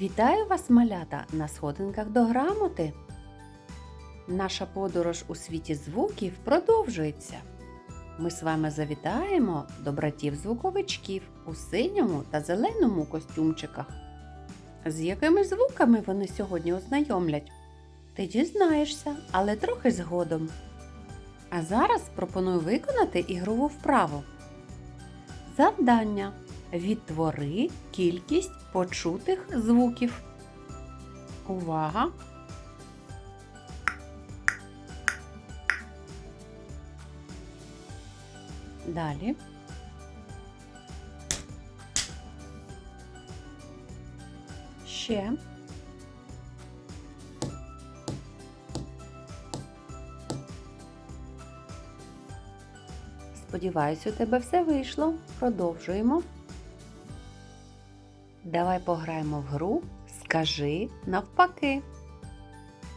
Вітаю вас, малята, на сходинках до грамоти. Наша подорож у світі звуків продовжується. Ми з вами завітаємо до братів-звуковичків у синьому та зеленому костюмчиках. З якими звуками вони сьогодні ознайомлять? Ти дізнаєшся, але трохи згодом. А зараз пропоную виконати ігрову вправу. Завдання. Відтвори кількість почутих звуків. Увага! Далі. Ще. Сподіваюсь, у тебе все вийшло. Продовжуємо. Давай пограємо в гру Скажи навпаки.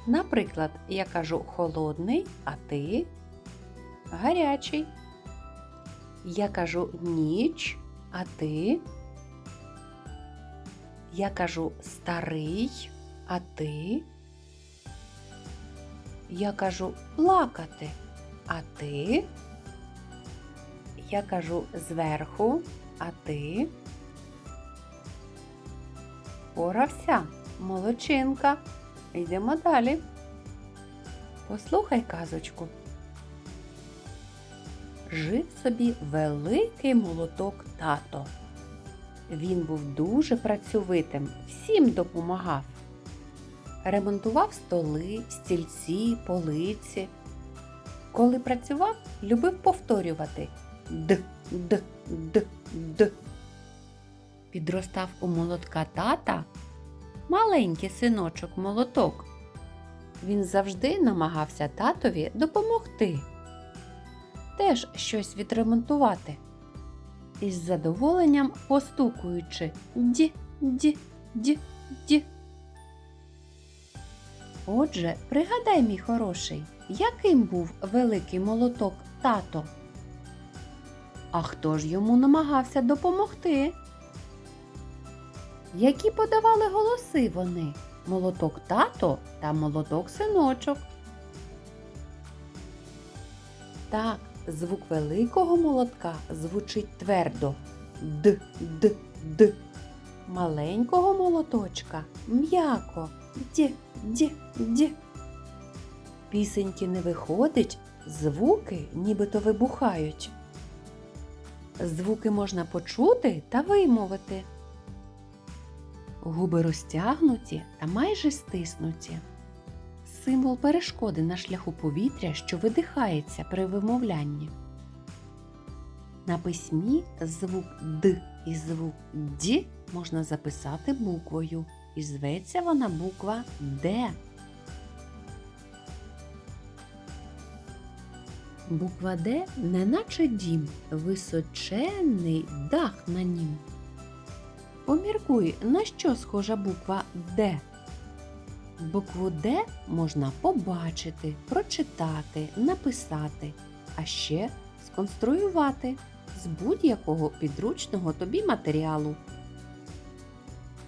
Наприклад, я кажу холодний, а ти гарячий. Я кажу ніч, а ти. Я кажу старий, а ти. Я кажу плакати, а ти. Я кажу зверху, а ти. Порався, молодчинка. Йдемо далі. Послухай казочку. Жив собі великий молоток тато. Він був дуже працьовитим, всім допомагав. Ремонтував столи, стільці, полиці. Коли працював, любив повторювати д, д, д, д. Підростав у молотка тата маленький синочок молоток. Він завжди намагався татові допомогти, теж щось відремонтувати. Із задоволенням постукуючи ді, ді, ді, ді. Отже, пригадай, мій хороший, яким був великий молоток тато? А хто ж йому намагався допомогти? Які подавали голоси вони молоток тато та молоток синочок. Так, звук великого молотка звучить твердо д д д. Маленького молоточка м'яко ді ді ді. Пісеньки не виходить, звуки нібито вибухають. Звуки можна почути та вимовити. Губи розтягнуті та майже стиснуті. Символ перешкоди на шляху повітря, що видихається при вимовлянні. На письмі звук Д і звук Д можна записати буквою, і зветься вона буква Д. Буква Д неначе дім, височенний дах на нім. Поміркуй, на що схожа буква Д. Букву Д можна побачити, прочитати, написати, а ще сконструювати з будь-якого підручного тобі матеріалу.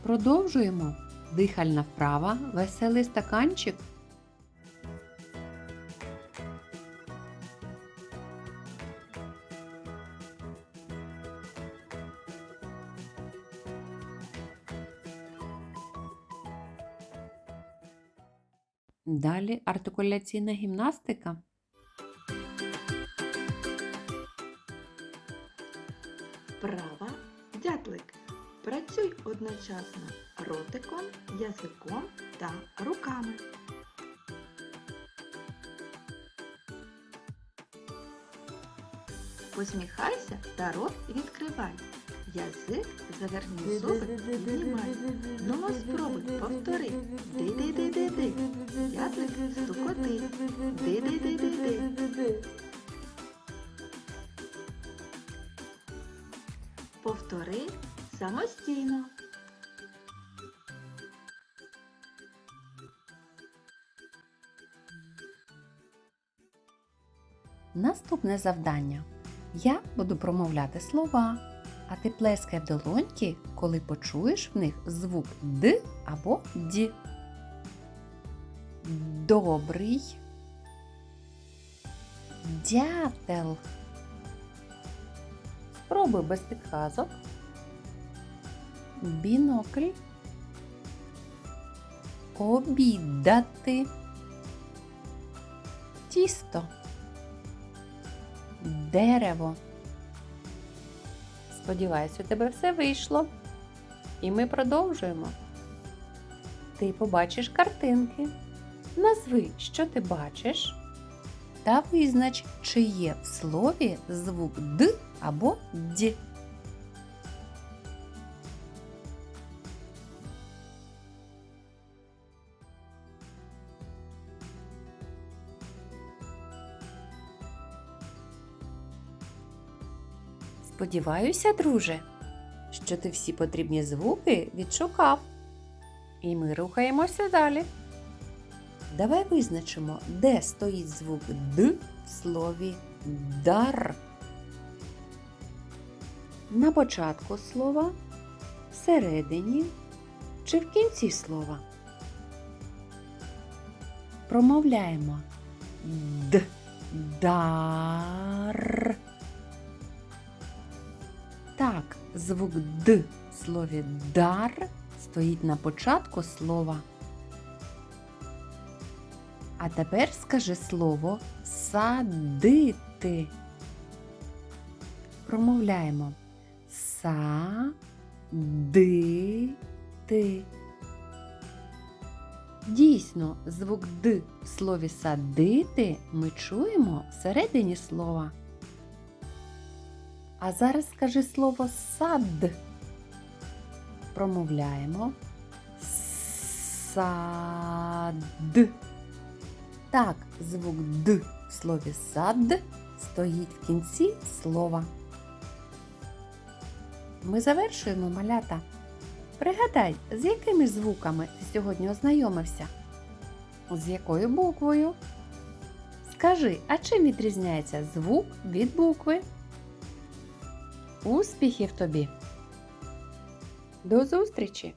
Продовжуємо. Дихальна вправа, веселий стаканчик. Далі артикуляційна гімнастика. Права дятлик. Працюй одночасно ротиком, язиком та руками. Посміхайся та рот відкривай. Язик заверни зуби, піднімай. Ну, спробуй, повтори. Ди-ди-ди-ди-ди. Дятлик стукоти. Ди-ди-ди-ди-ди. Повтори самостійно. Наступне завдання. Я буду промовляти слова, А ти плескай в долоньки, коли почуєш в них звук Д або Д. Добрий. Дятел. Спробуй без підказок. Бінокль. Обідати. Тісто. Дерево. Сподіваюсь, у тебе все вийшло. І ми продовжуємо. Ти побачиш картинки. Назви, що ти бачиш, та визнач, чи є в слові звук Д або Д. Сподіваюся, друже, що ти всі потрібні звуки відшукав. І ми рухаємося далі. Давай визначимо, де стоїть звук Д в слові дар. На початку слова, всередині чи в кінці слова. Промовляємо Д. Дар. Звук Д в слові дар стоїть на початку слова. А тепер скажи слово садити. Промовляємо са-ди-ти. Дійсно, звук Д в слові садити ми чуємо всередині слова. А зараз скажи слово сад. Промовляємо сад. Так, звук Д в слові сад стоїть в кінці слова. Ми завершуємо малята. Пригадай, з якими звуками ти сьогодні ознайомився? З якою буквою? Скажи, а чим відрізняється звук від букви? Успіхів тобі! До зустрічі!